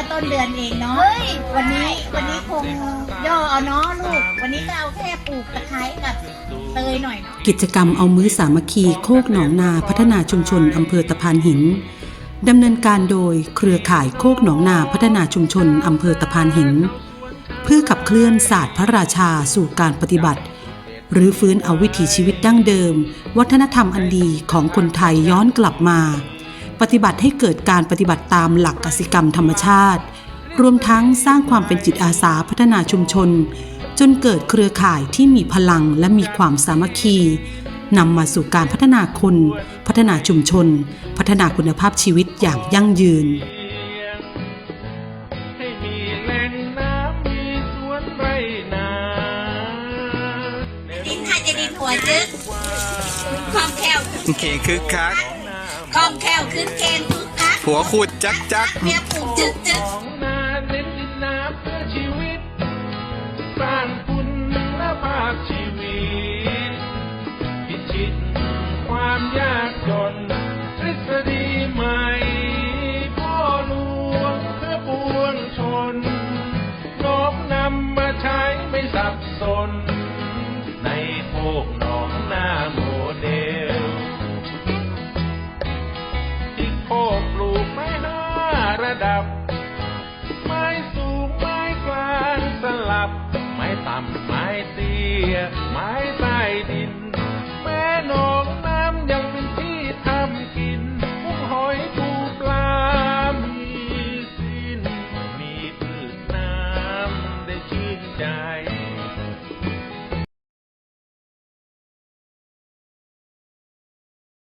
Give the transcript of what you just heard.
นเดือนเองเนาะวันนี้วันนี้คงย่อเอาเนาะลูก วันนี้ก็เอาแค่ปลูกตะไคร้กับเตยหน่อยเนาะกิจกรรมเอามื้อสามัคคีโคกหนองนาพัฒนาชุมชนอำเภอตะพานหินดำเนินการโดยเครือข่ายโคกหนองนาพัฒนาชุมชนอำเภอตะพานหิน เพื่อขับเคลื่อนศาสตร์พระราชาสู่การปฏิบัติ หรือฟื้นเอาวิถีชีวิตดั้งเดิม วัฒนธรรมอันดีของคนไทยย้อนกลับมา ปฏิบัติให้เกิดการปฏิบัติตามหลักกสิกรรมธรรมชาติ รวมทั้งสร้างความเป็นจิตอาสาพัฒนาชุมชน จนเกิดเครือข่ายที่มีพลังและมีความสามัคคีนำมาสู่การพัฒนาคน พัฒนาชุมชน พัฒนาคุณภาพชีวิตอย่างยั่งยืนให้มีแหล่งน้ำมีสวนไรนาดินค่ะจะดินหัวจึ๊กคล่องแคล่วโอเคคึกคัก คล้องแคล่วขึ้นเกณฑ์คึกคักหัวขุดจักจักเมียปลูกจึกจึกของนาเน้นดินน้ำเพื่อชีวิตสร้างคุณภาพชีวิตพิชิตความยากจนทฤษฎีใหม่พ่อหลวงเพื่อปวงชนน้อมนำมาใช้ไม่สับสน find out.